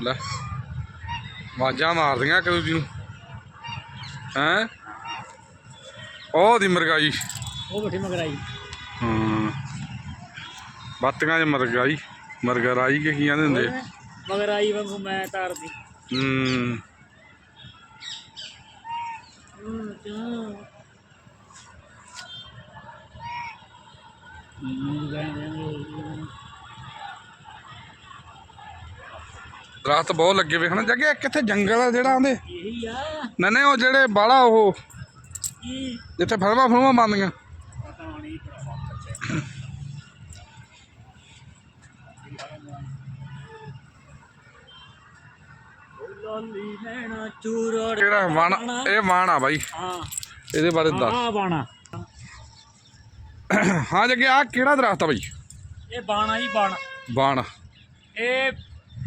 ਲੈ ਵਾਜਾਂ ਮਾਰਦੀਆਂ ਕਦੋਂ ਜੀ ਨੂੰ। ਹੈਂ? ਉਹ ਦੀ ਮਰਗਾਈ। ਉਹ ਬੈਠੀ ਮਗਰਾਈ। ਹਾਂ। ਬਾਤੀਆਂ ਚ ਮਰਗਾਈ ਮਰਗਰਾਈ ਕੇ ਕੀ ਕਹਿੰਦੇ ਹੁੰਦੇ? ਮਗਰਾਈ ਵਾਂਗੂ ਮੈਂ ਤਾਰਦੀ। ਹੂੰ। ਦਰਖਤ ਬਹੁਤ ਲੱਗੇ ਵੇ ਹਨ ਜੱਗੇ ਕਿੱਥੇ ਜੰਗਲ ਆ ਜਿਹੜਾ ਆਂਦੇ? ਇਹੀ ਆ ਨਹੀਂ ਨਹੀਂ ਉਹ ਜਿਹੜੇ ਬਾਲਾ ਉਹ ਜਿੱਥੇ ਲਾਲੀ ਚੂਰੜ ਕਿਹੜਾ ਵਾਣ? ਇਹ ਵਾਣ ਆ ਬਾਈ। ਹਾਂ ਇਹਦੇ ਬਾਰੇ ਦੱਸ। ਬਾਣਾ ਹਾਂ ਜੱਗੇ ਆ ਕਿਹੜਾ ਦਰਖਤ ਆ ਬਾਈ? ਇਹ ਬਾਣਾ ਹੀ ਬਾਣਾ ਬਾਣ ਇਹ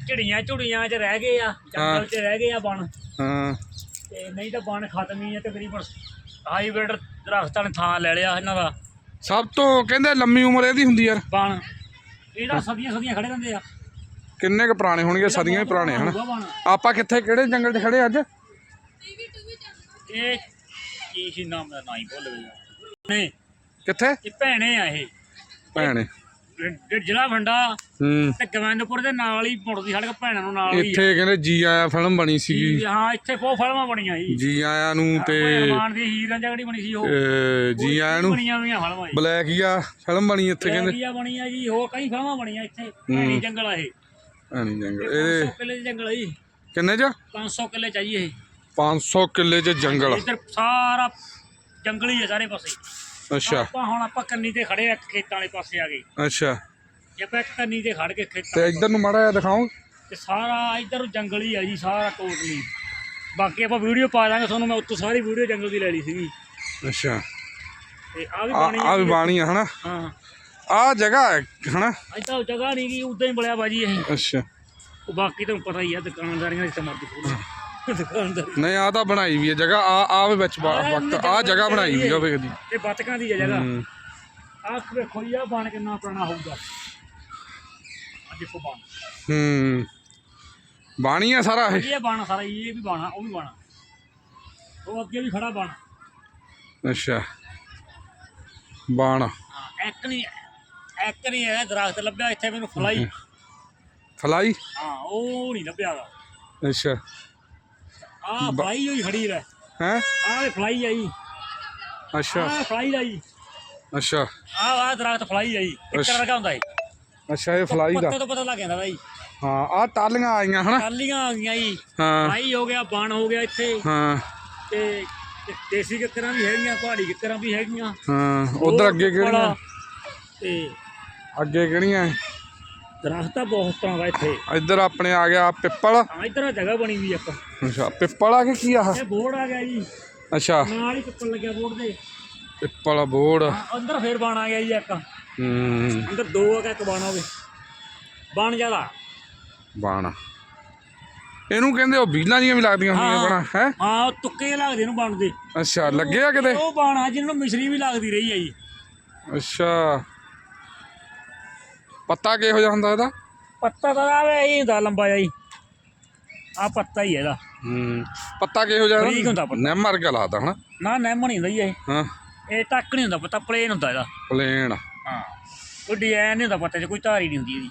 ਝੜੀਆਂ ਝੁੜੀਆਂ 'ਚ ਰਹਿ ਗਏ ਆ ਜੰਗਲ 'ਚ ਰਹਿ ਗਏ ਆ ਬਣ। ਹਾਂ। ਤੇ ਨਹੀਂ ਤਾਂ ਬਣ ਖਤਮ ਹੀ ਆ ਤਕਰੀਬਨ। ਹਾਈਬ੍ਰਿਡ ਦਰਖਤਾਂ ਨੇ ਥਾਂ ਲੈ ਲਿਆ ਇਹਨਾਂ ਦਾ। ਸਭ ਤੋਂ ਕਹਿੰਦੇ ਲੰਮੀ ਉਮਰ ਇਹਦੀ ਹੁੰਦੀ ਯਾਰ। ਬਣ। ਇਹਦਾ ਸਦੀਆਂ ਸਦੀਆਂ ਖੜੇ ਰਹਿੰਦੇ ਆ। ਕਿੰਨੇ ਕੁ ਪੁਰਾਣੇ ਹੋਣਗੇ ਸਦੀਆਂ ਹੀ ਪੁਰਾਣੇ ਹਨ? ਬਣ। ਆਪਾਂ ਕਿੱਥੇ ਕਿਹੜੇ ਜੰਗਲ 'ਚ ਖੜੇ ਅੱਜ? ਇਹ ਕੀ ਸੀ ਨਾਮ ਦਾ ਨਾਂ ਹੀ ਭੁੱਲ ਗਿਆ ਨਹੀਂ ਕਿੱਥੇ? ਇਹ ਭੈਣੇ ਆ ਇਹ। ਭੈਣੇ। ਜ਼ਿਲ੍ਹਾ ਹੂੰ। ਤੇ ਗਵਿੰਦਪੁਰ ਦੇ ਨਾਲ ਹੀ ਮੁੜਦੀ ਸੜਕ ਭੈਣਾਂ ਨੂੰ ਨਾਲ ਹੀ ਇੱਥੇ ਕਹਿੰਦੇ ਜੀ ਆਇਆ ਫਿਲਮ ਬਣੀ ਸੀਗੀ। ਹਾਂ ਇੱਥੇ ਬਹੁਤ ਫਿਲਮਾਂ ਬਣੀਆਂ ਸੀ ਜੀ ਆਇਆ ਨੂੰ ਤੇ ਮਾਨ ਦੀ ਹੀਰ ਜਿਹੜੀ ਬਣੀ ਸੀ ਉਹ। ਜੀ ਆਇਆ ਨੂੰ ਬਣੀਆਂ ਹੋਈਆਂ ਫਿਲਮਾਂ ਬਲੈਕ ਹੀ ਆ ਫਿਲਮ ਬਣੀ ਇੱਥੇ ਕਹਿੰਦੇ। ਕੀ ਬਣੀਆਂ ਜੀ ਹੋਰ ਕਈ ਫਿਲਮਾਂ ਬਣੀਆਂ ਇੱਥੇ। ਭੈਣੀ ਜੰਗਲ ਆ ਇਹ। ਆਣੀ ਜੰਗਲ 500 ਇਹਦੇ ਕਿੱਲੇ ਦੇ ਜੰਗਲ ਆ ਜੀ। ਕਿੰਨੇ ਚ? 500 ਕਿੱਲੇ ਚਾਹੀਏ 500 ਕਿੱਲੇ ਚ ਜੰਗਲ ਇੱਧਰ ਸਾਰਾ ਜੰਗਲ ਹੀ ਹੈ ਸਾਰੇ ਪਾਸੇ। ਅੱਛਾ। ਆਪਾਂ ਹੁਣ ਆਪਾਂ ਕੰਨੀ ਤੇ ਖੜੇ ਆ ਖੇਤਾਂ ਵਾਲੇ ਪਾਸੇ ਆ ਗਏ। ਅੱਛਾ। ਜੇ ਆਪਾਂ ਇੱਕ ਕੰਨੀ ਤੇ ਖੜ ਕੇ ਖੇਤਾਂ ਤੇ ਇੱਧਰ ਨੂੰ ਮਾੜਾ ਜਿਹਾ ਦਿਖਾਓ। ਤੇ ਸਾਰਾ ਇੱਧਰ ਜੰਗਲ ਹੀ ਆ ਜੀ ਸਾਰਾ ਟੋਟਲੀ। ਬਾਕੀ ਆਪਾਂ ਵੀਡੀਓ ਪਾ ਦਾਂਗੇ ਤੁਹਾਨੂੰ ਮੈਂ ਉੱਤੋਂ ਸਾਰੀ ਵੀਡੀਓ ਜੰਗਲ ਦੀ ਲੈ ਲਈ ਸੀਗੀ। ਅੱਛਾ। ਤੇ ਆ ਵੀ ਪਾਣੀ ਆ ਵੀ ਬਾਣੀ ਆ ਹਨਾ? ਹਾਂ। ਆ ਜਗ੍ਹਾ ਹੈ ਹਨਾ? ਇੱਦਾਂ ਜਗ੍ਹਾ ਨਹੀਂ ਗਈ ਉਦਾਂ ਹੀ ਬਲਿਆ ਬਾਜੀ ਇਹ। ਅੱਛਾ। ਉਹ ਬਾਕੀ ਤੁਹਾਨੂੰ ਪਤਾ ਹੀ ਆ ਦੁਕਾਨਦਾਰੀਆਂ ਦੀ ਤਾਂ ਮਰਦੀ ਫੋਨ ਦੁਕਾਨਦਾਰੀ ਨਹੀਂ ਆ ਤਾਂ ਬਣਾਈ ਵੀ ਹੈ ਜਗ੍ਹਾ ਆ ਆ ਵੀ ਵਿੱਚ ਵਾ- ਵਕਤ ਆ ਜਗ੍ਹਾ ਬਣਾਈ ਵੀ ਹੋਵੇ ਕਦੀ ਇਹ ਬਤਕਾਂ ਦੀ ਹੈ ਜਗ੍ਹਾ। ਹੂੰ। ਆਖ ਵੇਖੋ ਜੀ ਆ ਬਣ ਕਿੰਨਾ ਪੁਰਾਣਾ ਹੋਊਗਾ। ਆ ਦੇਖੋ ਬਣ। ਹੂੰ। ਬਾਣੀ ਆ ਸਾਰਾ ਇਹ। ਇਹ ਬਣ ਸਾਰਾ ਜੀ, ਇਹ ਵੀ ਬਾਣਾ ਉਹ ਵੀ ਬਾਣਾ। ਉਹ ਅੱਗੇ ਵੀ ਖੜਾ ਬਣ। ਅੱਛਾ। ਬਾਣ। ਹਾਂ ਇੱਕ ਨਹੀਂ ਇੱਕ ਨਹੀਂ ਹੈ ਦਰਖਤ ਲੱਭਿਆ ਇੱਥੇ ਮੈਨੂੰ ਫਲਾਈ। ਫਲਾਈ? ਹਾਂ ਉਹ ਨਹੀਂ ਲੱਭਿਆ ਗਾ ਅੱਛਾ। ਆਹ ਫਲਾਈ ਹੋਈ ਖੜੀ ਰਹਿ। ਹੈ? ਆਹ ਫਲਾਈ ਆਈ। ਅੱਛਾ। ਆਹ ਫਲਾਈ ਆਈ। ਅੱਛਾ। ਆਹ ਆਹ ਦਰਖਤ ਫਲਾਈ ਆਈ। ਇੱਕ ਅੱਛਾ। ਰਗਾ ਹੁੰਦਾ ਹੈ ਅੱਛਾ ਇਹ ਫਲਾਈ ਦਾ। ਪੱਤੇ ਤੋਂ ਪਤਾ ਲੱਗ ਜਾਂਦਾ ਬਾਈ। ਹਾਂ ਆ ਟਾਲੀਆਂ ਆਈਆਂ ਹਨਾ? ਟਾਲੀਆਂ ਆ ਗਈਆਂ ਜੀ। ਹਾਂ। ਫਲਾਈ ਹੋ ਗਿਆ ਬਣ ਹੋ ਗਿਆ ਇੱਥੇ। ਹਾਂ। ਤੇ ਦੇਸੀ ਕਿੱਕਰਾਂ ਵੀ ਹੈਗੀਆਂ ਪਹਾੜੀ ਕਿੱਕਰਾਂ ਵੀ ਹੈਗੀਆਂ। ਹਾਂ ਉਧਰ ਅੱਗੇ ਕਿਹੜੀਆਂ? ਤੇ ਅੱਗੇ ਕਿਹੜੀਆਂ? ਦਰਖਤ ਤਾਂ ਬਹੁਤ ਤਰ੍ਹਾਂ ਦਾ ਇੱਥੇ। ਇੱਧਰ ਆਪਣੇ ਆ ਗਿਆ ਪਿੱਪਲ। ਹਾਂ ਇੱਧਰ ਜਗ੍ਹਾ ਬਣੀ ਵੀ ਇੱਕ। ਅੱਛਾ ਪਿੱਪਲ ਆ ਕੇ ਕੀ ਆ ਇਹ ਬੋਰਡ ਆ ਗਿਆ ਜੀ। ਅੱਛਾ। ਨਾਲ ਹੀ ਪਿੱਪਲ ਲੱਗਿਆ ਬੋਰਡ ਦੇ ਪਿੱਪਲ ਹਾਂ, ਅੰਦਰ ਫੇਰ ਬਣ ਆ ਗਿਆ ਜੀ ਇੱਕ। ਹੂੰ। ਅੰਦਰ ਦੋ ਆ ਇੱਕ ਬਣ ਹੋਵੇ ਬਣ ਜ਼ਿਆਦਾ। ਬਾਣ। ਇਹਨੂੰ ਕਹਿੰਦੇ ਉਹ ਬੀਲਾਂ ਜੀਆਂ ਵੀ ਲੱਗਦੀਆਂ ਹੁੰਦੀਆਂ। ਬਣਾ ਹੈ? ਹਾਂ ਉਹ ਤੁੱਕੇ ਲੱਗਦੇ ਨੂੰ ਬਣਦੇ ਅੱਛਾ ਲੱਗੇ ਆ ਕਿਤੇ? ਉਹ ਬਣ ਆ ਜਿਹਨੂੰ ਮਿਸ਼ਰੀ ਵੀ ਲੱਗਦੀ ਰਹੀ ਆ ਜੀ। ਅੱਛਾ। ਪੱਤਾ ਕਿਹੋ ਜਿਹਾ ਹੁੰਦਾ ਇਹਦਾ? ਪੱਤਾ ਤਾਂ ਆਵੇ ਇਹ ਹੁੰਦਾ ਲੰਬਾ ਜਿਹਾ ਆ ਪੱਤਾ ਹੀ ਹੈ ਇਹਦਾ। ਹੂੰ ਪੱਤਾ ਕਿਹੋ ਜਿਹਾ ਬਰੀਕ ਹੁੰਦਾ ਪੱਤਾ। ਨਿੰਮ ਵਰਗਾ ਲੱਗਦਾ ਹਨਾ? ਨਾ ਨੈਮ ਨਹੀਂ ਹੁੰਦਾ ਜੀ ਇਹ। ਹਾਂ। ਇਹ ਟੱਕ ਨਹੀਂ ਹੁੰਦਾ ਪੱਤਾ ਪਲੇਨ ਹੁੰਦਾ ਇਹਦਾ। ਪਲੇਨ ਹਾਂ। ਕੋਈ ਡਿਜ਼ਾਈਨ ਨਹੀਂ ਹੁੰਦਾ ਪੱਤੇ 'ਚ ਕੋਈ ਧਾਰੀ ਨਹੀਂ ਹੁੰਦੀ ਇਹਦੀ।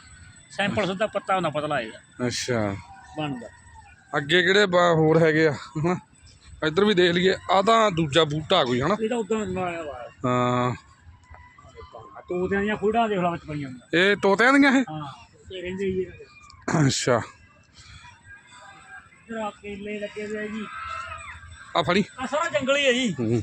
ਸੈਂਪਲ ਸਿੱਧਾ ਪੱਤਾ ਹੁੰਦਾ ਪਤਲਾ ਇਹਦਾ। ਅੱਛਾ। ਬਣਦਾ। ਅੱਗੇ ਕਿਹੜੇ ਬ- ਹੋਰ ਹੈਗੇ ਆ ਹਨਾ? ਇੱਧਰ ਵੀ ਦੇਖ ਲਈਏ ਆ ਤਾਂ ਦੂਜਾ ਬੂਟਾ ਕੋਈ ਹਨਾ? ਇਹਦਾ ਉਦਾਂ ਲਾਇਆ ਵਾ। ਹਾਂ। ਤੋਤਿਆਂ ਦੀਆਂ ਖੁੱਡਾਂ ਦੇਖ ਲਾ ਵਿੱਚ ਪਈਆਂ ਹੁੰਦੀਆਂ। ਇਹ ਤੋਤਿਆਂ ਦੀਆਂ ਇਹ? ਹਾਂ ਤੇ ਰਹਿੰਦੇ ਜੀ ਇਹਦੇ। ਅੱਛਾ। ਇੱਧਰ ਆ ਕੇਲੇ ਲੱਗੇ ਹੋਏ ਆ ਜੀ। ਆ ਫੜੀ। ਆ ਸਾਰਾ ਜੰਗਲ ਹੀ ਹੈ ਜੀ। ਹੂੰ।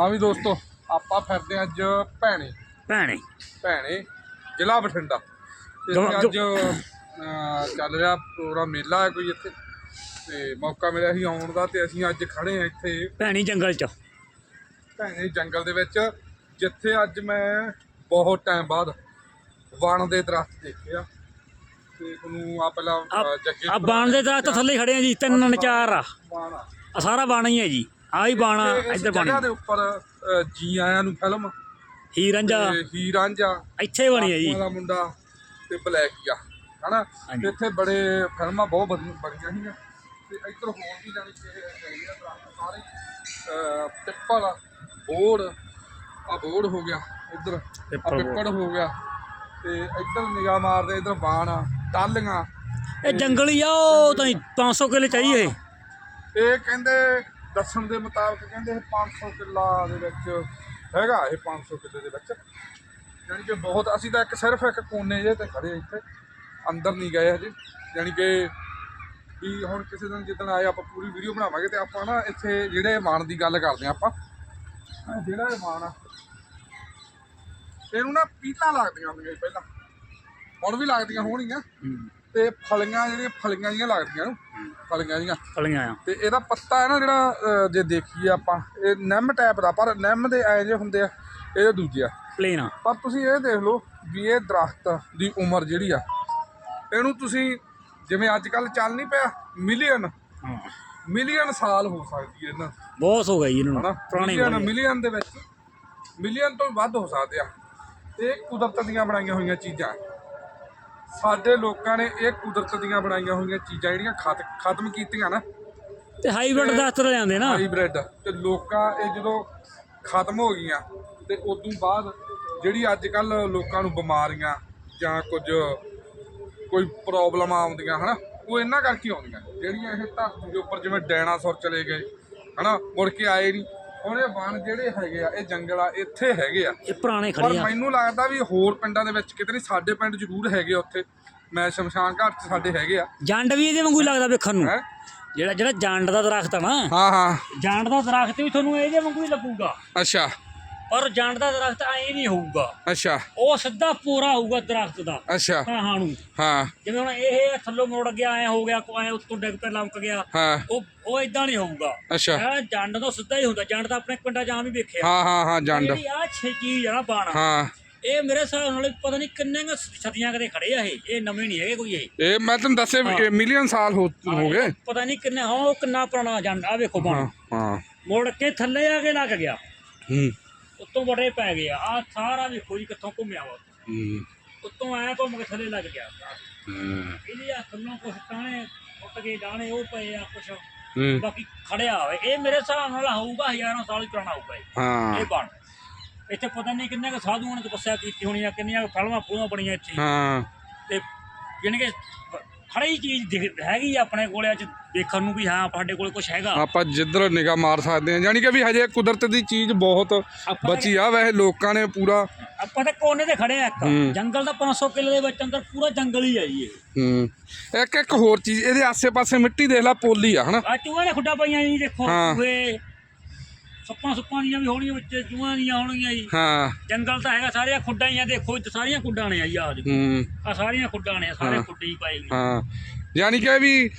ਆ ਵੀ ਦੋਸਤੋ ਆਪਾਂ ਫਿਰਦੇ ਅੱਜ ਭੈਣੇ। ਭੈਣੇ। ਭੈਣੇ ਜ਼ਿਲ੍ਹਾ ਬਠਿੰਡਾ। ਇੱਥੇ ਅੱਜ ਅਹ, ਚੱਲ ਰਿਹਾ ਪ੍ਰੋਗਰਾਮ ਮੇਲਾ ਹੈ ਕੋਈ ਇੱਥੇ। ਤੇ ਮੌਕਾ ਮਿਲਿਆ ਸੀ ਆਉਣ ਦਾ ਤੇ ਅਸੀਂ ਅੱਜ ਖੜੇ ਆ ਇੱਥੇ। ਭੈਣੀ ਜੰਗਲ 'ਚ। ਭੈਣੇ ਜੰਗਲ ਦੇ ਵਿੱਚ ਜਿੱਥੇ ਅੱਜ ਮੈਂ ਬਹੁਤ ਟਾਈਮ ਬਾਅਦ ਵਣ ਦੇ ਦਰਖਤ ਦੇਖੇ ਆ। ਤੇ ਤੁਹਾਨੂੰ ਆ ਪਹਿਲਾਂ ਜੱਗੇ ਆ ਬਾਣ ਦੇ ਦਰਖਤ ਥੱਲੇ ਹੀ ਖੜੇ ਆ ਜੀ ਤਿੰਨ ਚਾਰ ਆ। ਆ। ਸਾਰਾ ਬਾਣਾ ਹੀ ਹੈ ਜੀ। ਆ ਹੀ ਬਾਣਾ ਇੱਧਰ ਜਗ੍ਹਾ ਬਾਣੀ। ਦੇ ਉੱਪਰ ਜੀ ਆਇਆਂ ਨੂੰ ਫਿਲਮ ਹੀ ਰਾਂਝਾ ਹੀਰ ਰਾਂਝਾ ਇੱਥੇ ਬਣੀ ਹੈ ਜੀ। ਦਾ ਮੁੰਡਾ ਤੇ ਬਲੈਕ ਆ ਹਨਾ? ਇੱਥੇ ਬੜੇ ਫਿਲਮਾਂ ਬਹੁਤ ਬਣੀਆਂ ਸੀਗੀਆਂ। ਤੇ ਇੱਧਰ ਹੋਰ ਵੀ ਜਾਣੀ ਕਿ ਸਾਰੇ ਆ, ਬੋੜ ਆ ਬੋੜ ਹੋ ਗਿਆ ਇੱਧਰ ਆ। ਪਿੱਪੜ ਹੋ ਗਿਆ। ਤੇ ਇੱਧਰ ਨਿਗਾਹ ਮਾਰਦੇ ਇੱਧਰ ਬਾਣ ਟਾਲੀਆਂ। ਇਹ ਜੰਗਲ ਆ ਉਹ ਤਾਂ 500 ਕਿਲੇ ਚਾਹੀਏ ਇਹ। ਕਹਿੰਦੇ ਦੱਸਣ ਦੇ ਮੁਤਾਬਕ ਕਹਿੰਦੇ ਇਹ 500 ਕਿੱਲਾ ਦੇ ਵਿੱਚ ਹੈਗਾ ਇਹ 500 ਕਿੱਲੇ ਦੇ ਵਿੱਚ। ਯਾਨੀ ਕਿ ਬਹੁਤ ਅਸੀਂ ਤਾਂ ਇੱਕ ਸਿਰਫ ਇੱਕ ਕੋਨੇ ਜੇ ਤੇ ਖੜੇ ਇੱਥੇ। ਅੰਦਰ ਨਹੀਂ ਗਏ ਹਜੇ। ਯਾਨੀ ਕਿ ਵੀ ਹੁਣ ਕਿਸੇ ਦਿਨ ਜਿੱਦਣ ਆਏ ਆਪਾਂ ਪੂਰੀ ਵੀਡੀਓ ਬਣਾਵਾਂਗੇ ਤੇ ਆਪਾਂ ਨਾ ਇੱਥੇ ਜਿਹੜੇ ਮਾਨ ਦੀ ਗੱਲ ਕਰਦੇ ਆਪਾਂ। ਆਹ ਜਿਹੜਾ ਇਹ ਮਾਨ ਆ ਇਹਨੂੰ ਨਾ ਪੀਲਾਂ ਲੱਗਦੀਆਂ ਹੁੰਦੀਆਂ ਸੀ ਪਹਿਲਾਂ। ਹੁਣ ਵੀ ਲੱਗਦੀਆਂ ਹੋਣਗੀਆਂ। ਤੇ ਫਲੀਆਂ ਜਿਹੜੀਆਂ ਫਲੀਆਂ ਜੀਆਂ ਲੱਗਦੀਆਂ ਨੂੰ ਫਲੀਆਂ ਜੀਆਂ ਕਲੀਆਂ ਆ। ਤੇ ਇਹਦਾ ਪੱਤਾ ਹੈ ਨਾ ਜਿਹੜਾ ਅਹ, ਜੇ ਦੇਖੀਏ ਆਪਾਂ ਇਹ ਨਿੰਮ ਟਾਈਪ ਦਾ ਪਰ ਨਿੰਮ ਦੇ ਐ ਜੇ ਹੁੰਦੇ ਆ ਇਹ ਦੂਜੇ ਆ। ਪਲੇਨ ਆ। ਪਰ ਤੁਸੀਂ ਇਹ ਦੇਖ ਲਓ ਵੀ ਇਹ ਦਰਖਤ ਦੀ ਉਮਰ ਜਿਹੜੀ ਆ ਇਹਨੂੰ ਤੁਸੀਂ ਜਿਵੇਂ ਅੱਜ ਕੱਲ ਚੱਲ ਨਹੀਂ ਪਿਆ ਮਿਲੀਅਨ ਹਾਂ। ਮਿਲੀਅਨ ਸਾਲ ਹੋ ਸਕਦੀ ਹੈ ਇਹਨਾਂ ਬਹੁਤ ਹੋ ਗਈ ਇਹਨਾਂ ਹਨਾ? ਨੂੰ ਪੁਰਾਣੀ ਮਿਲੀਅਨ। ਮਿਲੀਅਨ ਦੇ ਵਿੱਚ ਮਿਲੀਅਨ ਤੋਂ ਵੀ ਵੱਧ ਹੋ ਸਕਦੇ ਆ। ਇਹ ਕੁਦਰਤ ਦੀਆਂ ਬਣਾਈਆਂ ਹੋਈਆਂ ਚੀਜ਼ਾਂ। ਸਾਡੇ ਲੋਕਾਂ ਨੇ ਇਹ ਕੁਦਰਤ ਦੀਆਂ ਬਣਾਈਆਂ ਹੋਈਆਂ ਚੀਜ਼ਾਂ ਜਿਹੜੀਆਂ ਖਤ- ਖਤਮ ਕੀਤੀਆਂ ਨਾ। ਤੇ ਹਾਈਬ੍ਰਿਡ ਦਸਤਰ ਜਾਂਦੇ ਨਾ। ਹਾਈਬ੍ਰਿਡ। ਤੇ ਲੋਕਾਂ ਇਹ ਜਦੋਂ ਖਤਮ ਹੋ ਗਈਆਂ ਤੇ ਉਦੋਂ ਬਾਅਦ ਜਿਹੜੀ ਅੱਜ ਕੱਲ ਲੋਕਾਂ ਨੂੰ ਬਿਮਾਰੀਆਂ ਜਾਂ ਕੁਝ ਕੋਈ ਪ੍ਰੋਬਲਮ ਆਉਂਦੀਆਂ ਹਨਾ? ਉਹ ਇਹਨਾਂ ਕਰਕੇ ਆਉਂਦੀਆਂ ਜਿਹੜੀਆਂ ਇਹ ਧਰਤੀ ਦੇ ਉੱਪਰ ਜਿਵੇਂ ਡਾਇਨਾਸੌਰ ਚਲੇ ਗਏ ਹਨਾ ਮੁੜ ਕੇ ਆਏ ਨਹੀਂ ਹੁਣ ਇਹ ਵਣ ਜਿਹੜੇ ਹੈਗੇ ਆ ਇਹ ਜੰਗਲ ਆ ਇੱਥੇ ਹੈਗੇ ਆ। ਇਹ ਪੁਰਾਣੇ ਪਰ ਖੜੇ ਆ। ਮੈਨੂੰ ਲੱਗਦਾ ਵੀ ਹੋਰ ਪਿੰਡਾਂ ਦੇ ਵਿੱਚ ਕਿਤੇ ਨਹੀਂ ਸਾਡੇ ਪਿੰਡ ਜ਼ਰੂਰ ਹੈਗੇ ਆ ਉੱਥੇ। ਮੈਂ ਸ਼ਮਸ਼ਾਨ ਘਾਟ 'ਚ ਸਾਡੇ ਹੈਗੇ ਆ। ਜੰਡ ਵੀ ਇਹਦੇ ਵਾਂਗੂ ਹੀ ਲੱਗਦਾ ਵੇਖਣ ਨੂੰ। ਹੈ? ਜਿਹੜਾ ਜਿਹੜਾ ਜੰਡ ਦਾ ਦਰਖਤ ਆ ਨਾ। ਹਾਂ ਹਾਂ। ਜੰਡ ਦਾ ਦਰਖਤ ਵੀ ਤੁਹਾਨੂੰ ਇਹਦੇ ਵਾਂਗੂ ਹੀ ਲੱਗੂਗਾ। ਅੱਛਾ। ਪਰ ਜੰਡ ਦਾ ਦਰਖਤ ਐ ਨਹੀਂ ਹੋਊਗਾ। ਅੱਛਾ। ਉਹ ਸਿੱਧਾ ਪੂਰਾ ਹੋਊਗਾ ਦਰਖਤ ਦਾ ਅੱਛਾ। ਹਾਂ ਨੂੰ। ਹਾਂ। ਜਿਵੇਂ ਹੁਣ ਇਹ ਥੱਲੋਂ ਮੁੜ ਗਿਆ ਐ ਹੋ ਗਿਆ ਕੋਈ ਉੱਤੋਂ ਡਿੱਗ ਪੈ ਲੰਕ ਗਿਆ। ਹਾਂ। ਉਹ ਉਹ ਇਦਾਂ ਨਹੀਂ ਹੋਊਗਾ। ਅੱਛਾ। ਜੰਡ ਤੋਂ ਸਿੱਧਾ ਹੀ ਹੁੰਦਾ ਜੰਡ ਤਾਂ ਆਪਣੇ ਪਿੰਡਾਂ ਜਾਂ ਵੀ ਵੇਖਿਆ। ਹਾਂ ਹਾਂ ਹਾਂ ਜੰਡ। ਆ ਛੇ ਚੀਜ਼ ਆ ਨਾ ਬਾਣਾ ਹਾਂ। ਇਹ ਮੇਰੇ ਹਿਸਾਬ ਨਾਲ ਪਤਾ ਨਹੀਂ ਕਿੰਨੇ ਕੁ ਸਦੀਆਂ ਕਦੇ ਖੜੇ ਆ ਇਹ। ਇਹ ਨਵੇਂ ਨਹੀਂ ਹੈਗੇ ਕੋਈ ਇਹ। ਇਹ ਮੈਂ ਤੁਹਾਨੂੰ ਦੱਸੇ ਮਿਲੀਅਨ ਸਾਲ ਹੋ ਗਏ। ਪਤਾ ਨਹੀਂ ਕਿੰਨੇ ਹਾਂ ਉਹ ਕਿੰਨਾ ਪੁਰਾਣਾ ਜੰਡ ਆ ਵੇਖੋ ਬਾਣਾ। ਹਾਂ। ਮੁੜ ਕੇ ਥੱਲੇ ਆ ਕੇ ਲੱਗ ਗਿਆ। ਹੂੰ। ਉੱਤੋਂ ਬੜੇ ਪੈ ਗਏ ਆ। ਆਹ ਸਾਰਾ ਵੇਖੋ ਜੀ ਕਿੱਥੋਂ ਘੁੰਮਿਆ ਵਾ ਹੂੰ। ਉੱਤੋਂ ਆਇਆ ਘੁੰਮ ਕੇ ਥੱਲੇ ਲੱਗ ਗਿਆ ਹੂੰ, ਇਹਦੇ ਆ ਥੱਲੋਂ ਕੁਛ ਟਾਣੇ ਉੱਟ ਕੇ ਡਾਣੇ ਉਹ ਪਏ ਆ ਕੁਛ ਹੂੰ। ਬਾਕੀ ਖੜਿਆ ਹੋਵੇ। ਇਹ ਮੇਰੇ ਹਿਸਾਬ ਨਾਲ ਹੋਊਗਾ ਹਜ਼ਾਰਾਂ ਸਾਲ ਪੁਰਾਣਾ ਹੋਊਗਾ ਇਹ। ਹਾਂ। ਇਹ ਬਣ। ਇੱਥੇ ਪਤਾ ਨਹੀਂ ਕਿੰਨੇ ਕੁ ਸਾਧੂਆਂ ਨੇ ਤਪੱਸਿਆ ਕੀਤੀ ਹੋਣੀ ਆ ਕਿੰਨੀਆਂ ਕੁ ਫਿਲਮਾਂ ਫੂਲਾਂ ਬਣੀਆਂ ਇੱਥੇ। ਹਾਂ। ਤੇ ਜਾਣੀ ਕਿ ਖੜੀ ਹੀ ਚੀਜ਼ ਦਿਖ- ਹੈਗੀ ਆ ਆਪਣੇ ਕੋਲੇ ਅੱਜ ਦੇਖਣ ਨੂੰ ਵੀ ਹਾਂ ਸਾਡੇ ਕੋਲੇ ਕੁਝ ਹੈਗਾ ਆਪਾਂ ਜਿੱਧਰ ਨਿਗਾਹ ਮਾਰ ਸਕਦੇ ਹਾਂ ਯਾਨੀ ਕਿ ਵੀ ਹਜੇ ਕੁਦਰਤ ਦੀ ਚੀਜ਼ ਬਹੁਤ ਬਚੀ ਆ ਵੈਸੇ ਲੋਕਾਂ ਨੇ ਪੂਰਾ ਆਪਾਂ ਤਾਂ ਕੋਨੇ ਤੇ ਖੜੇ ਆ ਇੱਕ ਹੂੰ। ਜੰਗਲ ਦਾ 500 ਕਿੱਲੇ ਦੇ ਵਿੱਚ ਅੰਦਰ ਪੂਰਾ ਜੰਗਲ ਹੀ ਹੈ ਜੀ ਇਹ ਹੂੰ ਇੱਕ ਇੱਕ ਹੋਰ ਚੀਜ਼ ਇਹਦੇ ਆਸੇ-ਪਾਸੇ ਮਿੱਟੀ ਦੇਖ ਲੈ ਪੋਲੀ ਆ ਹਨਾ ਆ ਚੂਹੇ ਨੇ ਖੁੱਡਾ ਪਈਆਂ ਜੀ ਦੇਖੋ ਹਾਂ। ਚੂਹੇ ਸੱਪਾਂ ਸੁੱਪਾਂ ਦੀਆਂ ਵੀ ਹੋਣੀਆਂ ਵਿੱਚ ਚੂਹਾਂ ਦੀਆਂ ਹੋਣਗੀਆਂ ਜੀ। ਹਾਂ। ਜੰਗਲ ਤਾਂ ਹੈਗਾ ਸਾਰੀਆਂ ਖੁੱਡਾਂ ਹੀ ਆ ਦੇਖੋ ਇੱਥੇ ਸਾਰੀਆਂ ਖੁੱਡਾਂ ਨੇ ਆ ਜੀ ਆਹ ਦੇਖੋ। ਹੂੰ। ਆ ਸਾਰੀਆਂ ਖੁੱਡਾਂ ਨੇ ਸਾਰੇ ਹਾਂ। ਖੁੱਡੇ ਹੀ ਪਾਏ ਗਏ ਹਾਂ। ਯਾਨੀ ਕਿ ਵੀ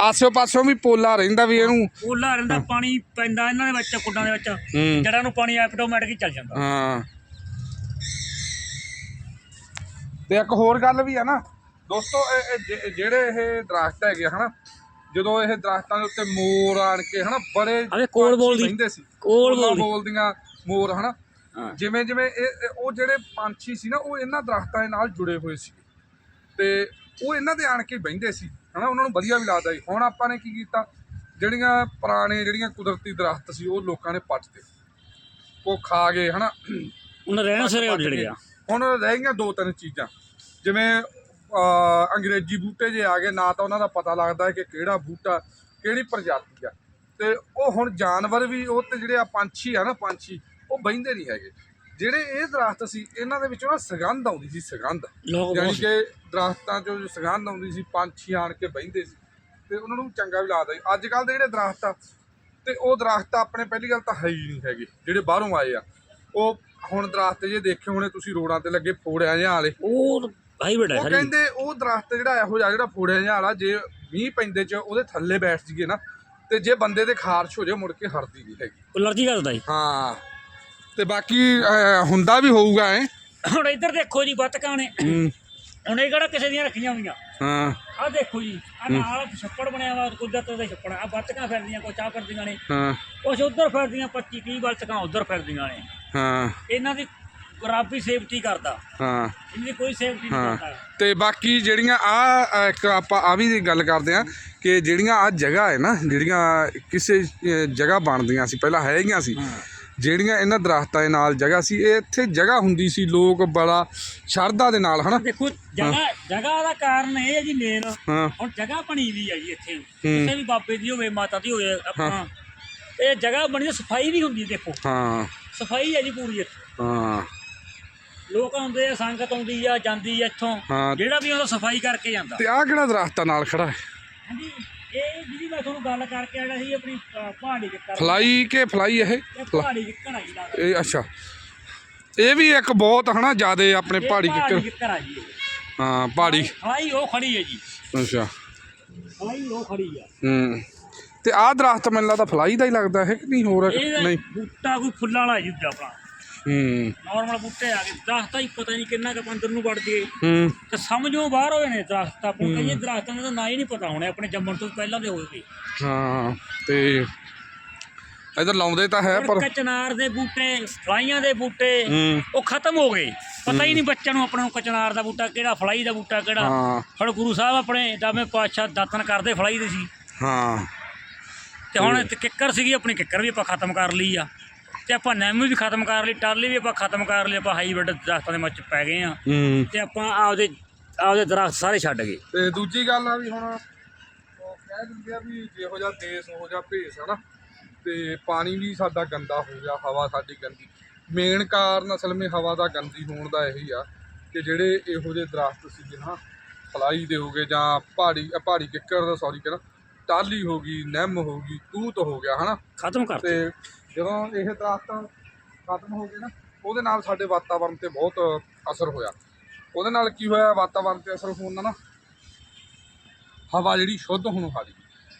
ਆਸੇ-ਪਾਸੋਂ ਵੀ ਪੋਲਾ ਰਹਿੰਦਾ ਵੀ ਇਹਨੂੰ। ਉਹਲਾ ਰਹਿੰਦਾ ਪਾਣੀ ਪੈਂਦਾ ਇਹਨਾਂ ਦੇ ਵਿੱਚ ਖੁੱਡਾਂ ਦੇ ਵਿੱਚ। ਹੂੰ। ਜੜਾਂ ਨੂੰ ਪਾਣੀ ਆਟੋਮੈਟਿਕ ਹੀ ਚੱਲ ਜਾਂਦਾ। ਹਾਂ। ਤੇ ਇੱਕ ਹੋਰ ਗੱਲ ਵੀ ਆ ਨਾ। ਦੋਸਤੋ ਇਹ- ਇਹ ਜਿ- ਜਿਹੜੇ ਇਹ ਦਰਖਤ ਹੈਗੇ ਆ ਹਨਾ ਜਦੋਂ ਇਹ ਦਰਖਤਾਂ ਦੇ ਉੱਤੇ ਮੋਰ ਆਣ ਕੇ ਹਨਾ ਬੜੇ ਅਰੇ ਕੋਲ ਬੋਲਦੀ। ਬਹਿੰਦੇ ਸੀ ਕੋਲ ਕੋਲਾਂ ਬੋਲਦੀ। ਬੋਲਦੀਆਂ ਮੋਰ ਹਨਾ। ਜਿਵੇਂ ਜਿਵੇਂ ਇਹ ਉਹ ਜਿਹੜੇ ਪੰਛੀ ਸੀ ਨਾ ਉਹ ਇਹਨਾਂ ਦਰਖਤਾਂ ਦੇ ਨਾਲ ਜੁੜੇ ਹੋਏ ਸੀ ਤੇ ਉਹ ਇਹਨਾਂ ਦੇ ਆਣ ਕੇ ਬਹਿੰਦੇ ਸੀ ਹਨਾ ਉਹਨਾਂ ਨੂੰ ਵਧੀਆ ਵੀ ਲੱਗਦਾ ਸੀ ਹੁਣ ਆਪਾਂ ਨੇ ਕੀ ਕੀਤਾ ਜਿਹੜੀਆਂ ਪੁਰਾਣੇ ਜਿਹੜੀਆਂ ਕੁਦਰਤੀ ਦਰਖਤ ਸੀ ਉਹ ਲੋਕਾਂ ਨੇ ਪੱਟਦੇ ਉਹ ਖਾ ਗਏ ਹਨਾ ਉਹਨਾਂ ਰਹਿਣਾ ਸਿਰੇ ਕੇ। ਗਿਆ ਹੁਣ ਰਹਿ ਗਈਆਂ ਦੋ ਤਿੰਨ ਚੀਜ਼ਾਂ ਜਿਵੇਂ ਅੰਗਰੇਜ਼ੀ ਬੂਟੇ ਜੇ ਆ ਗਏ ਨਾ ਤਾਂ ਉਹਨਾਂ ਦਾ ਪਤਾ ਲੱਗਦਾ ਕਿ ਕਿਹੜਾ ਬੂਟਾ ਕਿਹੜੀ ਪ੍ਰਜਾਤੀ ਆ। ਤੇ ਉਹ ਹੁਣ ਜਾਨਵਰ ਵੀ ਉਹ ਤੇ ਜਿਹੜੇ ਆ ਪੰਛੀ ਆ ਨਾ ਪੰਛੀ ਉਹ ਬਹਿੰਦੇ ਨਹੀਂ ਹੈਗੇ। ਜਿਹੜੇ ਇਹ ਦਰਖਤ ਸੀ ਇਹਨਾਂ ਦੇ ਵਿੱਚੋਂ ਨਾ ਸੁਗੰਧ ਆਉਂਦੀ ਸੀ ਸੁਗੰਧ। ਯਾਨੀ ਕਿ ਦਰਖਤਾਂ ਚੋਂ ਜੋ ਸੁਗੰਧ ਆਉਂਦੀ ਸੀ ਪੰਛੀ ਆਣ ਕੇ ਬਹਿੰਦੇ ਸੀ। ਤੇ ਉਹਨਾਂ ਨੂੰ ਚੰਗਾ ਵੀ ਲੱਗਦਾ ਸੀ। ਅੱਜ ਕੱਲ ਦੇ ਜਿਹੜੇ ਦਰਖਤ ਆ ਤੇ ਉਹ ਦਰਖਤ ਆਪਣੇ ਪਹਿਲੀ ਗੱਲ ਤਾਂ ਹੈ ਹੀ ਨਹੀਂ ਹੈਗੇ ਜਿਹੜੇ ਬਾਹਰੋਂ ਆਏ ਆ। ਉਹ ਹੁਣ ਦਰਖਤ ਜੇ ਦੇਖੇ ਹੋਣੇ ਤੁਸੀਂ ਰੋਡਾਂ ਤੇ ਲੱਗੇ ਫੋੜਿਆਂ ਜਿਹਾ ਵਾਲੇ। ਉਹ ਹਾਈਬ੍ਰਿਡ ਹੈ ਉਹ ਸਾਰੀ ਕਹਿੰਦੇ ਉਹ ਦਰਖਤ ਜਿਹੜਾ ਇਹੋ ਜਿਹਾ ਜਿਹੜਾ ਫੋੜਿਆਂ ਜਿਹਾ ਵਾਲਾ ਜੇ ਮੀਂਹ ਪੈਂਦੇ ਚ ਉਹਦੇ ਥੱਲੇ ਬੈਠ ਜੀਏ ਨਾ ਤੇ ਜੇ ਬੰਦੇ ਦੇ ਖਾਰਸ਼ ਹੋ ਜਾਏ ਮੁੜ ਕੇ ਹਟਦੀ ਨਹੀਂ ਹੈਗੀ। ਅਲਰਜੀ ਕਰਦਾ ਜੀ ਹਾਂ। ਤੇ ਬਾਕੀ ਅਹ, ਹੁੰਦਾ ਵੀ ਹੋਊਗਾ ਐ ਹੁਣ ਇੱਧਰ ਦੇਖੋ ਜੀ ਬੱਤਕਾਂ ਨੇ ਹੁਣ ਇਹ ਕਿਹੜਾ ਕਿਸੇ ਦੀਆਂ ਰੱਖੀਆਂ ਹੋਈਆਂ? ਹਾਂ। ਆਹ ਦੇਖੋ ਜੀ ਆ ਨਾਲ ਛੱਪੜ ਬਣਿਆ ਵਾ ਕੁਦਰਤ ਦੇ ਛੱਪੜ। ਆ ਬੱਤਕਾਂ ਫਿਰਦੀਆਂ ਕੋਈ ਚਾਹ ਕਰਦੀਆਂ ਨੇ। ਹਾਂ। ਕੁਛ ਉੱਧਰ ਫਿਰਦੀਆਂ 25 30 ਬੱਤਕਾਂ ਉੱਧਰ ਫਿਰਦੀਆਂ ਨੇ। ਹਾਂ। ਇਹਨਾਂ ਦੀ ਰੱਬ ਹੀ ਸੇਫਟੀ ਕਰਦਾ। ਹਾਂ। ਇਹਦੀ ਕੋਈ ਸੇਫਟੀ ਨਹੀਂ ਹਾਂ। ਕਰਦਾ। ਤੇ ਬਾਕੀ ਜਿਹੜੀਆਂ ਆ ਇੱਕ ਆਪਾਂ ਆ ਵੀ ਗੱਲ ਕਰਦੇ ਆ ਕਿ ਜਿਹੜੀਆਂ ਆ ਜਗ੍ਹਾ ਹੈ ਨਾ ਜਿਹੜੀਆਂ ਕਿਸੇ ਅ, ਜਗ੍ਹਾ ਬਣਦੀਆਂ ਸੀ ਪਹਿਲਾਂ ਹੈਗੀਆਂ ਸੀ ਜਿਹੜੀਆਂ ਇਹਨਾਂ ਦਰਖਤਾਂ ਦੇ ਨਾਲ ਜਗ੍ਹਾ ਸੀ ਇਹ ਇੱਥੇ ਜਗ੍ਹਾ ਹੁੰਦੀ ਸੀ ਲੋਕ ਬੜਾ ਸ਼ਰਧਾ ਦੇ ਨਾਲ ਹਨਾ? ਦੇਖੋ ਜਗ੍ਹਾ ਜਗ੍ਹਾ ਦਾ ਕਾਰਨ ਇਹ ਹੈ ਜੀ ਮੇਨ ਹਾਂ। ਹੁਣ ਜਗ੍ਹਾ ਬਣੀ ਵੀ ਜੀ ਇੱਥੇ। ਕਿਸੇ ਵੀ ਬਾਬੇ ਦੀ ਹੋਵੇ ਮਾਤਾ ਦੀ ਹੋਵੇ ਆਪਣਾ। ਇਹ ਜਗ੍ਹਾ ਬਣੀ ਸਫ਼ਾਈ ਵੀ ਹੁੰਦੀ ਦੇਖੋ। ਹਾਂ। ਸਫ਼ਾਈ ਹੈ ਜੀ ਪੂਰੀ ਇੱਥੇ। ਹਾਂ। ਲੋਕ ਆਉਂਦੇ ਆ ਸੰਗਤ ਆਉਂਦੀ ਆ ਜਾਂਦੀ ਆ ਇੱਥੋਂ। ਹਾਂ। ਜਿਹੜਾ ਵੀ ਆਉਂਦਾ ਸਫ਼ਾਈ ਕਰਕੇ ਜਾਂਦਾ। ਤੇ ਆ ਕਿਹੜਾ ਦਰਖਤਾਂ ਨਾਲ ਖੜਾ? ਹੈ ਹਾਂਜੀ ਇਹ ਜਿਹਦੀ ਮੈਂ ਤੁਹਾਨੂੰ ਗੱਲ ਕਰਕੇ ਆਇਆ ਸੀ ਆਪਣੀ ਅ, ਪਹਾੜੀ ਕਿੱਕਰ ਫਲਾਈ ਕੇ ਫਲਾਈ ਇਹ? ਇਹ ਪਹਾੜੀ ਕਿੱਕਰ ਆ ਜੀ ਲੱਗਦਾ ਇਹ ਅੱਛਾ। ਇਹ ਵੀ ਇੱਕ ਬਹੁਤ ਹਨਾ ਜਿਆਦੇ ਆਪਣੇ ਇਹ ਪਹਾੜੀ ਕਿੱਕਰ ਕਿੱਕਰ ਆ ਜੀ ਇਹ। ਹਾਂ ਪਹਾੜੀ। ਉਹ ਖੜੀ ਹੈ ਜੀ। ਅੱਛਾ। ਫਲਾਈ ਉਹ ਖੜੀ ਆ। ਹੂੰ। ਤੇ ਆਹ ਦਰਖਤ ਮੈਨੂੰ ਲੱਗਦਾ ਫਲਾਈ ਦਾ ਹੀ ਲੱਗਦਾ ਹੈ ਕਿ ਨਹੀਂ ਹੋਰ ਨਹੀਂ? ਬੂਟਾ ਕੋਈ ਫੁੱਲਾਂ ਵਾਲਾ ਜੀ ਦੂਜਾ ਆਪਣਾ ਹੂੰ। ਨਾਰਮਲ ਬੂਟੇ ਆ ਗਏ। ਦਰਖਤ ਤਾਂ ਹੀ ਪਤਾ ਨਹੀਂ ਕਿੰਨਾ ਕੁ ਅੰਦਰ ਨੂੰ ਵੜ ਗਏ। ਹੂੰ। ਤੇ ਸਮਝੋ ਬਾਹਰ ਹੋਏ ਨੇ ਦਰਖਤ। ਆਪਾਂ ਨੂੰ ਕਈ ਦਰਖਤਾਂ ਦਾ ਨਾਂ ਹੀ ਨਹੀਂ ਪਤਾ ਹੋਣੇ ਆਪਣੇ ਜੰਮਣ ਤੋਂ ਪਹਿਲਾਂ ਦੇ ਹੋਏ। ਹਾਂ ਤੇ ਇਧਰ ਲਾਉਂਦੇ ਤਾਂ ਹੈ ਪਰ ਕਚਨਾਰ ਦੇ ਬੂਟੇ ਫਲਾਈਆਂ ਦੇ ਬੂਟੇ ਉਹ ਖਤਮ ਹੋ ਗਏ। ਪਤਾ ਹੀ ਨਹੀਂ ਬੱਚਿਆਂ ਨੂੰ ਆਪਣੇ ਨੂੰ ਕਚਨਾਰ ਦਾ ਬੂਟਾ ਕਿਹੜਾ ਫਲਾਈ ਦਾ ਬੂਟਾ ਕਿਹੜਾ। ਹਾਂ। ਹੁਣ ਗੁਰੂ ਸਾਹਿਬ ਆਪਣੇ ਦਵੇਂ ਪਾਤਸ਼ਾਹ ਦਾਤਨ ਕਰਦੇ ਫਲਾਈ ਦੇ ਸੀ। ਹਾਂ। ਤੇ ਹੁਣ ਕਿੱਕਰ ਸੀਗੀ ਆਪਣੀ ਕਿੱਕਰ ਵੀ ਆਪਾਂ ਖਤਮ ਕਰ ਲਈ ਆ। ਤੇ ਆਪਾਂ ਨੈਮ ਵੀ ਖਤਮ ਕਰ ਲਈ ਟਾਲੀ ਵੀ ਆਪਾਂ ਖਤਮ ਕਰ ਲਈ ਆਪਾਂ ਹਾਈਬ੍ਰਿਡ ਦਰਖਤਾਂ ਦੇ ਵਿੱਚ ਪੈ ਗਏ ਆ। ਹੂੰ। ਤੇ ਆਪਾਂ ਆਪਦੇ ਆਪਦੇ ਦਰਖਤ ਸਾਰੇ ਛੱਡ ਗਏ। ਤੇ ਦੂਜੀ ਗੱਲ ਆ ਵੀ ਹੁਣ ਉਹ ਕਹਿ ਦਿੰਦੇ ਆ ਵੀ ਜਿਹੋ ਜਿਹਾ ਦੇਸ਼ ਉਹੋ ਜਿਹਾ ਭੇਸ ਹੈ ਨਾ ਤੇ ਪਾਣੀ ਵੀ ਸਾਡਾ ਗੰਦਾ ਹੋ ਗਿਆ ਹਵਾ ਸਾਡੀ ਗੰਦੀ। ਮੇਨ ਕਾਰਨ ਅਸਲ ਵਿੱਚ ਹਵਾ ਦਾ ਗੰਦੀ ਹੋਣ ਦਾ ਇਹੀ ਆ ਕਿ ਜਿਹੜੇ ਇਹੋ ਜਿਹੇ ਦਰਖਤ ਸੀ ਨਾ ਫਲਾਈ ਦੇ ਹੋਗੇ ਜਾਂ ਪਹਾੜੀ ਅ, ਪਹਾੜੀ ਕਿੱਕਰ ਦਾ ਸੌਰੀ ਕਹਿੰਦਾ ਟਾਲੀ ਹੋ ਗਈ ਨਿੰਮ ਹੋ ਗਈ ਤੂਤ ਹੋ ਗਿਆ ਹਨਾ? ਖਤਮ ਕਰ ਤੇ ਜਦੋਂ ਇਹ ਦਰਖਤ ਖਤਮ ਹੋ ਗਏ ਨਾ ਉਹਦੇ ਨਾਲ ਸਾਡੇ ਵਾਤਾਵਰਣ ਤੇ ਬਹੁਤ ਅਸਰ ਹੋਇਆ। ਉਹਦੇ ਨਾਲ ਕੀ ਹੋਇਆ ਵਾਤਾਵਰਣ ਤੇ ਅਸਰ ਹੋਣ ਨਾਲ ਨਾ ਹਵਾ ਜਿਹੜੀ ਸ਼ੁੱਧ ਹੋਣੋਂ ਗਈ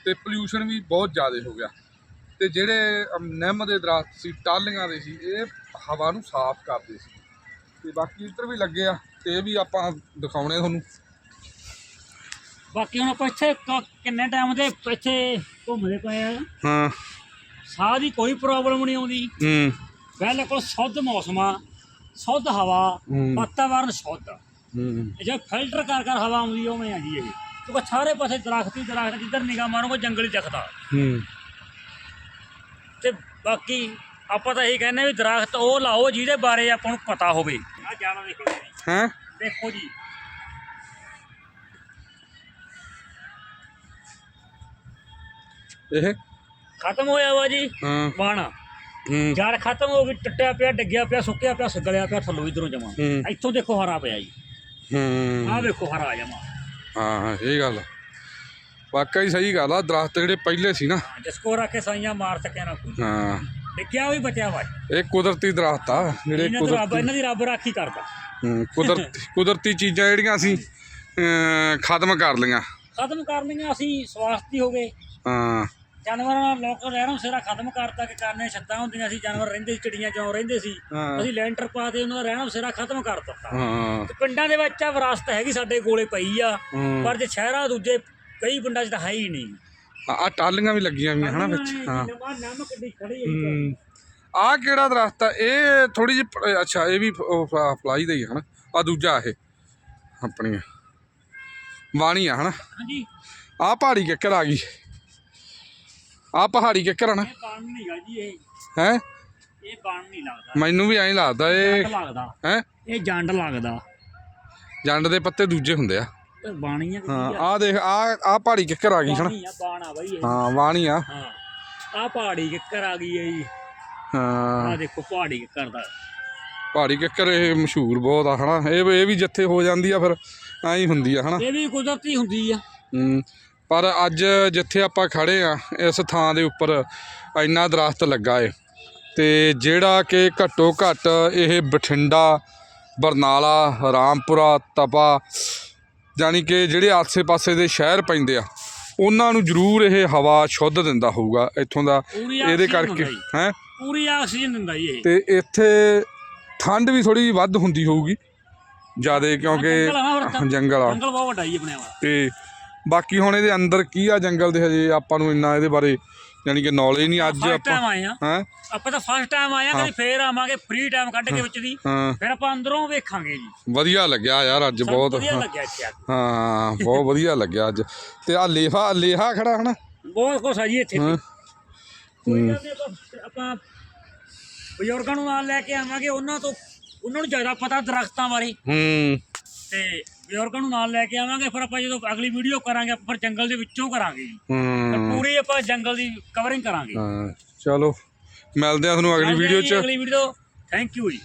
ਤੇ ਪੋਲਿਊਸ਼ਨ ਵੀ ਬਹੁਤ ਜ਼ਿਆਦਾ ਹੋ ਗਿਆ। ਤੇ ਜਿਹੜੇ ਨਿੰਮ ਦੇ ਦਰਖਤ ਸੀ ਟਾਲੀਆਂ ਦੇ ਸੀ ਇਹ ਹਵਾ ਨੂੰ ਸਾਫ਼ ਕਰਦੇ ਸੀ। ਤੇ ਬਾਕੀ ਇੱਧਰ ਵੀ ਲੱਗੇ ਆ ਤੇ ਇਹ ਵੀ ਆਪਾਂ ਦਿਖਾਉਣੇ ਤੁਹਾਨੂੰ। ਬਾਕੀ ਹੁਣ ਆਪਾਂ ਇੱਥੇ ਕਿੰਨੇ ਟਾਈਮ ਦੇ ਇੱਥੇ ਘੁੰਮਦੇ ਪਏ ਆ? ਹਾਂ। ਸਾਹ ਦੀ ਕੋਈ ਪ੍ਰੋਬਲਮ ਨਹੀਂ ਆਉਂਦੀ। ਹੂੰ। ਬਿਲਕੁਲ ਸ਼ੁੱਧ ਮੌਸਮ ਆ ਸ਼ੁੱਧ ਹਵਾ ਹੂੰ। ਵਾਤਾਵਰਨ ਸ਼ੁੱਧ ਹੂੰ। ਜੇ ਫਿਲਟਰ ਕਰ ਕਰ ਹਵਾ ਆਉਂਦੀ ਉਵੇਂ ਆ ਜੀ ਇਹ। ਕਿਉਂਕਿ ਸਾਰੇ ਪਾਸੇ ਦਰਖਤ ਹੀ ਦਰਖਤ ਜਿੱਧਰ ਨਿਗਾਹ ਮਾਰੋਗੇ ਜੰਗਲ ਹੀ ਦਿਖਦਾ। ਹੂੰ। ਤੇ ਬਾਕੀ ਆਪਾਂ ਤਾਂ ਇਹੀ ਕਹਿੰਦੇ ਵੀ ਦਰਖਤ ਉਹ ਲਾਓ ਜਿਹਦੇ ਬਾਰੇ ਆਪਾਂ ਨੂੰ ਪਤਾ ਹੋਵੇ। ਆ ਜਾਣਾ ਦੇਖੋ ਜੀ। ਹੈ? ਦੇਖੋ ਜੀ। ਇਹ? ਖਤਮ ਹੋਇਆ ਵਾ ਜੀ? ਹਾਂ। ਬਾਣਾ। ਹੂੰ। ਜੜ ਖਤਮ ਹੋ ਗਈ ਟੁੱਟਿਆ ਪਿਆ ਡਿੱਗਿਆ ਪਿਆ ਸੁੱਕਿਆ ਪਿਆ ਸਗਲਿਆ ਪਿਆ ਥੱਲੋਂ ਇਧਰੋਂ ਜਮਾ। ਹੂੰ। ਇੱਥੋਂ ਦੇਖੋ ਹਰਾ ਪਿਆ ਜੀ। ਹੂੰ। ਆਹ ਵੇਖੋ ਹਰਾ ਜਮਾ। ਹਾਂ ਹਾਂ ਇਹ ਗੱਲ ਆ। ਵਾਕਈ ਸਹੀ ਗੱਲ ਆ ਦਰਖਤ ਜਿਹੜੇ ਪਹਿਲੇ ਸੀ ਨਾ। ਜਿਸ ਕੋ ਰੱਖ ਸਾਈਆਂ ਮਾਰ ਸਕਿਆ ਨਾ ਕੋਈ। ਹਾਂ। ਡਿੱਗਿਆ ਵੀ ਬਚਿਆ ਵਾ। ਇਹ ਕੁਦਰਤੀ ਦਰਖਤ ਆ ਜਿਹੜੇ ਇਹਨਾਂ ਰੱਬ ਕੁਦਰਤੀ ਇਹਨਾਂ ਦੀ ਰੱਬ ਰਾਖੀ ਕਰਦਾ। ਹੂੰ, ਕੁਦਰਤੀ ਕੁਦਰਤੀ ਚੀਜ਼ਾਂ ਜਿਹੜੀਆਂ ਅਸੀਂ ਅਮ, ਖਤਮ ਕਰ ਲਈਆਂ। ਖਤਮ ਕਰ ਲਈਆਂ ਅਸੀਂ ਸਵਾਸਥੀ ਹੋ ਗਏ। ਹਾਂ। ਜਾਨਵਰਾਂ ਨਾਲ ਲੋਕ ਰਹਿਣਾ ਸਿਰਾ ਖਤਮ ਕਰਤਾ ਕਿ ਕਰਨੇ ਛੱਤਾਂ ਹੁੰਦੀਆਂ ਸੀ ਜਾਨਵਰ ਰਹਿੰਦੇ ਸੀ ਚਿੜੀਆਂ ਚੋਂ ਰਹਿੰਦੇ ਸੀ। ਹਾਂ। ਅਸੀਂ ਲੈਂਟਰ ਪਾ ਤੇ ਉਹਨਾਂ ਦਾ ਰਹਿਣਾ ਸਿਰਾ ਖਤਮ ਕਰ ਦਿੱਤਾ। ਹਾਂ। ਤੇ ਪਿੰਡਾਂ ਦੇ ਵਿੱਚ ਆ ਵਿਰਾਸਤ ਹੈਗੀ ਸਾਡੇ ਕੋਲੇ ਪਈ ਆ ਹੂੰ। ਪਰ ਜੇ ਸ਼ਹਿਰਾਂ ਦੂਜੇ ਕਈ ਪਿੰਡਾਂ 'ਚ ਤਾਂ ਹੈ ਹੀ ਨਹੀਂ। ਆ ਟਾਲੀਆਂ ਵੀ ਲੱਗੀਆਂ ਹੋਈਆਂ ਹਨਾ ਵਿੱਚ ਹਾਂ। ਨਵਾਂ ਨਮ ਕਿੱਡੀ ਖੜੀ ਹੈ। ਆ ਕਿਹੜਾ ਦਰਖਤ ਆ? ਇਹ ਥੋੜੀ ਜਿਹੀ ਅੱਛਾ ਇਹ ਵੀ ਫਲਾਈ ਦਾ ਹੀ ਆ ਹਨਾ। ਆ ਦੂਜਾ ਇਹ ਆਪਣੀ ਵਾਣੀ ਆ ਹਨਾ। ਹਾਂਜੀ। ਆ ਪਹਾੜੀ ਕਿੱਕਰ ਆ ਗਈ। ਆ ਪਹਾੜੀ ਕਿੱਕਰ ਆ ਨਾ ਇਹ ਬਾਣ ਨਹੀਂ ਗਾ ਜੀ ਇਹ। ਹੈ? ਇਹ ਬਾਣ ਨਹੀਂ ਲੱਗਦਾ। ਮੈਨੂੰ ਵੀ ਐਂ ਲੱਗਦਾ ਇਹ ਲੱਗਦਾ। ਹੈ? ਇਹ ਜੰਡ ਲੱਗਦਾ। ਜੰਡ ਦੇ ਪੱਤੇ ਦੂਜੇ ਹੁੰਦੇ ਆ। ਬਾਣੀ ਆ ਹਾਂ ਦੇਖ ਆ ਆ ਪਹਾੜੀ ਕਿੱਕਰ ਆ ਗਈ ਹਨਾ? ਬਾਣੀ ਆ ਬਾਣ ਆ ਬਈ ਹਾਂ ਆ। ਹਾਂ। ਆ ਪਹਾੜੀ ਕਿੱਕਰ ਆ ਗਈ ਹੈ ਜੀ। ਹਾਂ। ਆ ਦੇਖੋ ਪਹਾੜੀ ਕਿੱਕਰ ਦਾ। ਪਹਾੜੀ ਕਿੱਕਰ ਇਹ ਮਸ਼ਹੂਰ ਬਹੁਤ ਆ ਹਨਾ? ਇਹ ਇਹ ਵੀ ਜਿੱਥੇ ਹੋ ਜਾਂਦੀ ਆ ਫਿਰ ਐਂ ਹੀ ਹੁੰਦੀ ਆ ਹਨਾ? ਇਹ ਵੀ ਕੁਦਰਤੀ ਹੁੰਦੀ ਆ। ਹਮ, ਪਰ ਅੱਜ ਜਿੱਥੇ ਆਪਾਂ ਖੜੇ ਆ ਇਸ ਥਾਂ ਦੇ ਉੱਪਰ ਇੰਨਾ ਦਰਖਤ ਲੱਗਾ ਏ। ਤੇ ਜਿਹੜਾ ਕਿ ਘੱਟੋ ਘੱਟ ਇਹ ਬਠਿੰਡਾ ਬਰਨਾਲਾ ਰਾਮਪੁਰਾ ਤਪਾ ਜਾਣੀ ਕਿ ਜਿਹੜੇ ਆਸੇ-ਪਾਸੇ ਦੇ ਸ਼ਹਿਰ ਪੈਂਦੇ ਆ ਉਹਨਾਂ ਨੂੰ ਜ਼ਰੂਰ ਇਹ ਹਵਾ ਸ਼ੁੱਧ ਦਿੰਦਾ ਹੋਊਗਾ ਇੱਥੋਂ ਦਾ। ਇਹਦੇ ਕਰਕੇ। ਹੈ? ਪੂਰੀ ਆਕਸੀਜਨ ਦਿੰਦਾ ਇਹ। ਤੇ ਇੱਥੇ ਠੰਡ ਵੀ ਥੋੜੀ ਵੱਧ ਹੁੰਦੀ ਹੋਊਗੀ ਜਿਆਦੇ ਕਿਉਂਕਿ ਜੰਗਲ ਆ। ਜੰਗਲ ਬਹੁਤ ਵੱਡਾ ਜੀ ਆਪਣੇ ਵਾ ਤੇ ਬਾਕੀ ਹੁਣ ਇਹਦੇ ਅੰਦਰ ਕੀ ਆ ਜੰਗਲ ਦੇ ਹਜੇ ਆਪਾਂ ਨੂੰ ਇੰਨਾ ਇਹਦੇ ਬਾਰੇ ਯਾਨੀ ਕਿ ਨੌਲੇਜ ਨਹੀਂ ਅੱਜ ਫਸਟ ਟਾਈਮ ਆਪਾਂ ਆਏ ਆ। ਹਾਂ? ਆਪਾਂ ਤਾਂ ਫਸਟ ਟਾਈਮ ਆਏ ਆ ਕਦੇ ਫੇਰ ਆਵਾਂਗੇ ਫ੍ਰੀ ਟਾਈਮ ਕੱਢ ਕੇ ਵਿੱਚ ਦੀ। ਹਾਂ। ਫਿਰ ਆਪਾਂ ਅੰਦਰੋਂ ਵੇਖਾਂਗੇ ਜੀ। ਵਧੀਆ ਲੱਗਿਆ ਯਾਰ ਅੱਜ ਸਾਨੂੰ ਬਹੁਤ ਵਧੀਆ ਲੱਗਿਆ ਇੱਥੇ ਆ ਕੇ। ਹਾਂ ਬਹੁਤ ਵਧੀਆ ਲੱਗਿਆ ਅੱਜ। ਤੇ ਆ ਲੇਫਾ ਲੇਹਾ ਖੜਾ ਹਨਾ? ਬਹੁਤ ਕੁਛ ਆ ਜੀ ਇੱਥੇ ਹਾਂ। ਕੋਈ ਗੱਲ ਨੀ, ਆਪਾਂ- ਆਪਾਂ ਬਜ਼ੁਰਗਾਂ ਨੂੰ ਨਾਲ ਲੈ ਕੇ ਆਵਾਂਗੇ ਉਹਨਾਂ ਤੋਂ ਉਹਨਾਂ ਨੂੰ ਜ਼ਿਆਦਾ ਪਤਾ ਦਰਖਤਾਂ ਬਾਰੇ। ਹੂੰ। ਤੇ ਬਜ਼ੁਰਗਾਂ ਨੂੰ ਨਾਲ ਲੈ ਕੇ ਆਵਾਂਗੇ ਫਿਰ ਆਪਾਂ ਜਦੋਂ ਅਗਲੀ ਵੀਡੀਓ ਕਰਾਂਗੇ ਆਪਾਂ ਫਿਰ ਜੰਗਲ ਦੇ ਵਿੱਚੋਂ ਕਰਾਂਗੇ ਜੀ। ਤੇ ਹੂੰ ਪੂਰੀ ਆਪਾਂ ਜੰਗਲ ਦੀ ਕਵਰਿੰਗ ਕਰਾਂਗੇ। ਹਾਂ ਚਲੋ ਮਿਲਦੇ ਆ ਤੁਹਾਨੂੰ ਅਗਲੀ ਵੀਡੀਓ 'ਚ। ਅਗਲੀ ਵੀਡੀਓ ਥੈਂਕ ਯੂ ਜੀ।